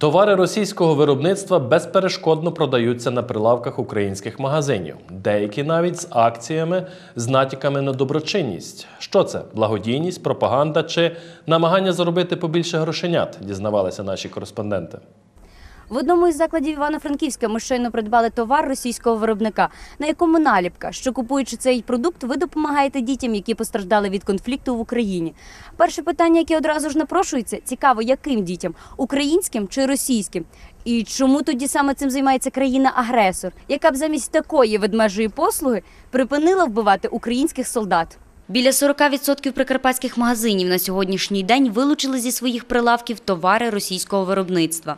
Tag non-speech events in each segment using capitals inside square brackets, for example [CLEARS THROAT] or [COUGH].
Товари російського виробництва безперешкодно продаються на прилавках українських магазинів, деякі навіть з акціями, з натяками на доброчинність. Що це? Благодійність, пропаганда чи намагання заробити побільше грошенят? Дізнавалися наші кореспонденти. В одному із закладів Івано-Франківська ми щойно придбали товар російського виробника, на якому наліпка, що купуючи цей продукт, ви допомагаєте дітям, які постраждали від конфлікту в Україні. Перше питання, яке одразу ж напрошується, цікаво, яким дітям українським чи російським? І чому тоді саме цим займається країна-агресор, яка б замість такої ведмежої послуги припинила вбивати українських солдат? Біля 40% прикарпатських магазинів на сьогоднішній день вилучили зі своїх прилавків товари російського виробництва.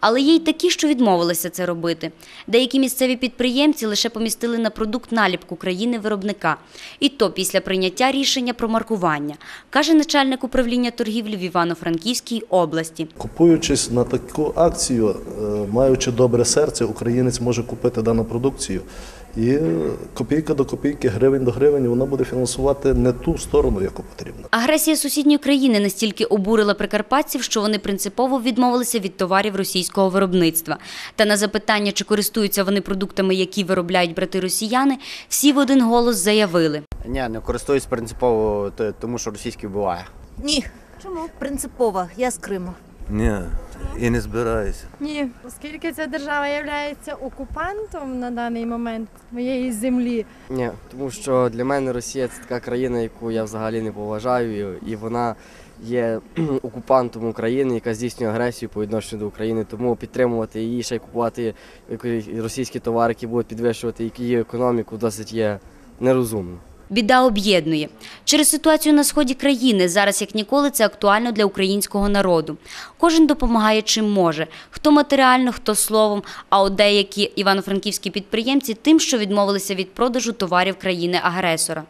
Але є й такі, що відмовилися це робити. Деякі місцеві підприємці лише помістили на продукт наліпку країни-виробника. І то після прийняття рішення про маркування, каже начальник управління торгівлі в Івано-Франківській області. Купуючись на таку акцію, е, маючи добре серце, українець може купити дану продукцію. І копійка до копійки, гривень до гривень, вона буде фінансувати не ту сторону, яку потрібно. Агресія сусідньої країни настільки обурила прикарпатців, що вони принципово відмовилися від товарів російського виробництва. Та на запитання, чи користуються вони продуктами, які виробляють брати росіяни, всі в один голос заявили. Ні, не користуюсь принципово, тому що російський вбиває. Ні. Чому? Принципово. Я з Криму. Ні, і не збираюся. Ні, оскільки ця держава є окупантом на даний момент моєї землі, Ні, тому що для мене Росія це така країна, яку я взагалі не поважаю, і вона є [CLEARS THROAT] окупантом України, яка здійснює агресію по відношенню до України. Тому підтримувати її, ще й купувати російські товари, які будуть підвищувати її економіку, досить є нерозумно. Біда об'єднує через ситуацію на сході країни. Зараз як ніколи це актуально для українського народу. Кожен допомагає чим може, хто матеріально, хто словом. А от деякі івано-франківські підприємці тим, що відмовилися від продажу товарів країни-агресора.